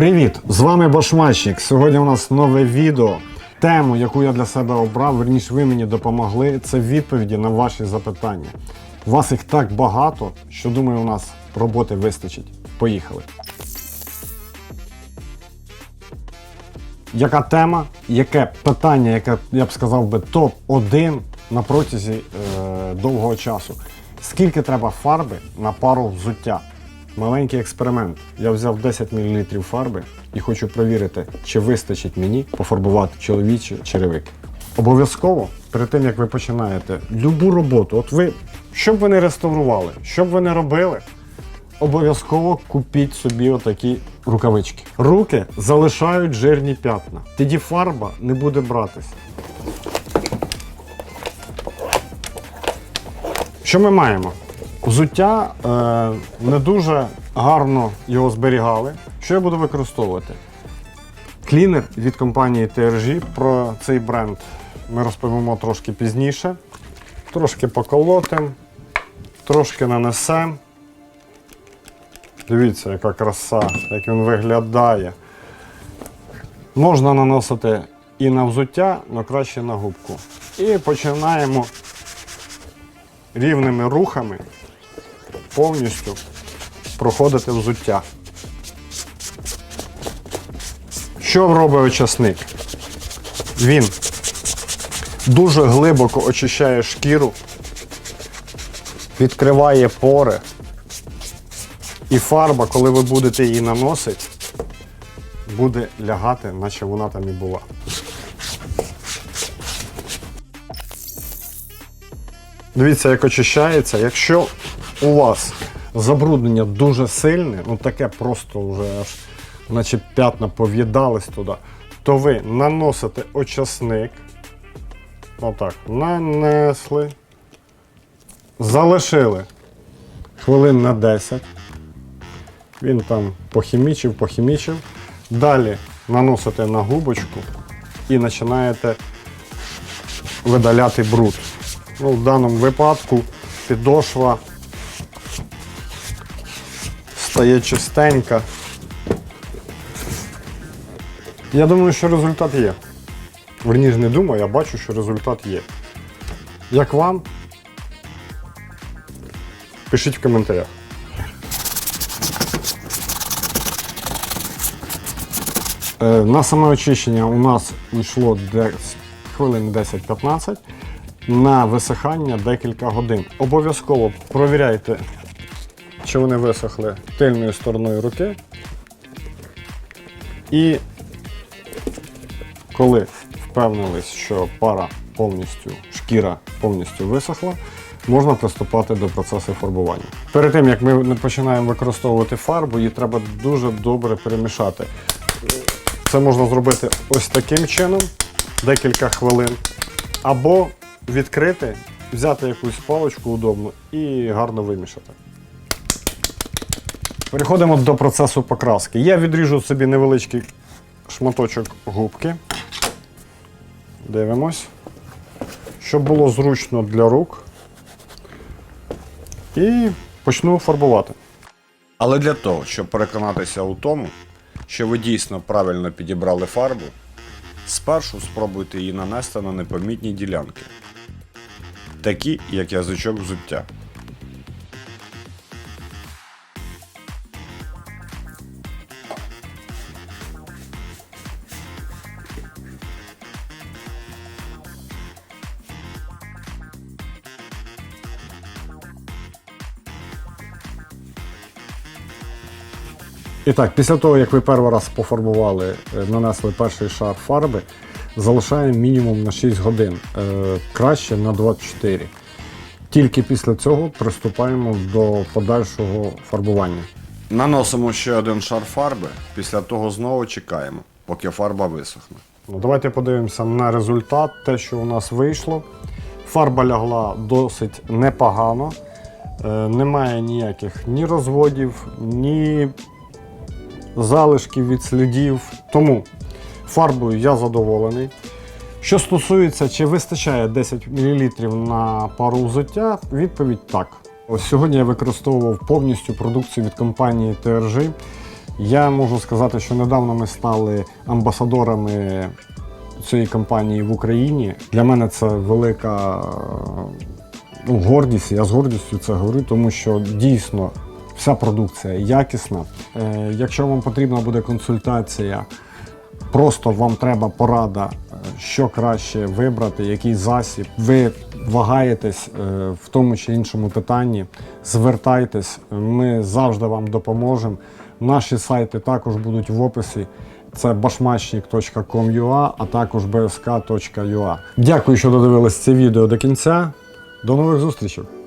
Привіт! З вами Башмачник. Сьогодні у нас нове відео. Тему, яку я для себе обрав, верніше ви мені допомогли, це відповіді на ваші запитання. У вас їх так багато, що думаю, у нас роботи вистачить. Поїхали. Яка тема, яке питання, яке я б сказав би топ-1 на протязі е, довгого часу? Скільки треба фарби на пару взуття? Маленький експеримент. Я взяв 10 мл фарби і хочу перевірити, чи вистачить мені пофарбувати чоловічі черевики. Обов'язково, перед тим як ви починаєте любу роботу, от ви, що б ви не реставрували, що б ви не робили, обов'язково купіть собі отакі рукавички. Руки залишають жирні п'ятна. Тоді фарба не буде братися. Що ми маємо? Взуття е, не дуже гарно його зберігали. Що я буду використовувати? Клінер від компанії TRG. Про цей бренд ми розповімо трошки пізніше. Трошки поколотим, трошки нанесемо. Дивіться, яка краса, як він виглядає. Можна наносити і на взуття, але краще на губку. І починаємо рівними рухами повністю проходити взуття. Що робить очисник? Він дуже глибоко очищає шкіру, відкриває пори. І фарба, коли ви будете її наносити, буде лягати, наче вона там і була. Дивіться, як очищається. Якщо у вас забруднення дуже сильне, ну таке просто вже аж, наче п'ятна пов'їдались туди, то ви наносите очисник. Отак, нанесли, залишили хвилин на 10. Він там похімічив, похімічив. Далі наносите на губочку і починаєте видаляти бруд. Ну, в даному випадку підошва стає чистенька. Я думаю, що результат є. Верніше не думаю, я бачу, що результат є. Як вам? Пишіть в коментарях. Е, На саме очищення у нас йшло десь хвилин 10-15 на висихання декілька годин. Обов'язково провіряйте, чи вони висохли тильною стороною руки. І коли впевнились, що пара повністю, шкіра повністю висохла, можна приступати до процесу фарбування. Перед тим як ми починаємо використовувати фарбу, її треба дуже добре перемішати. Це можна зробити ось таким чином, декілька хвилин, або відкрити, взяти якусь паличку удобну і гарно вимішати. Переходимо до процесу покраски. Я відріжу собі невеличкий шматочок губки. Дивимось. Щоб було зручно для рук. І почну фарбувати. Але для того, щоб переконатися у тому, що ви дійсно правильно підібрали фарбу, спершу спробуйте її нанести на непомітні ділянки, такі як язичок взуття. І так, після того, як ви перший раз пофарбували, е, нанесли перший шар фарби, залишаємо мінімум на 6 годин, е, краще на 24. Тільки після цього приступаємо до подальшого фарбування. Наносимо ще один шар фарби, після того знову чекаємо, поки фарба висохне. Ну, давайте подивимося на результат, те, що у нас вийшло. Фарба лягла досить непогано. Е, немає ніяких ні розводів, ні залишків від слідів. Тому фарбою я задоволений. Що стосується, чи вистачає 10 мл на пару взуття, відповідь так. Ось сьогодні я використовував повністю продукцію від компанії TRG. Я можу сказати, що недавно ми стали амбасадорами цієї компанії в Україні. Для мене це велика ну, гордість. Я з гордістю це говорю, тому що дійсно вся продукція якісна. Е, якщо вам потрібна буде консультація, просто вам треба порада, е, що краще вибрати, який засіб. Ви вагаєтесь е, в тому чи іншому питанні, звертайтесь, ми завжди вам допоможемо. Наші сайти також будуть в описі. Це bashmachnik.com.ua, а також bsk.ua. Дякую, що додивились це відео до кінця. До нових зустрічей!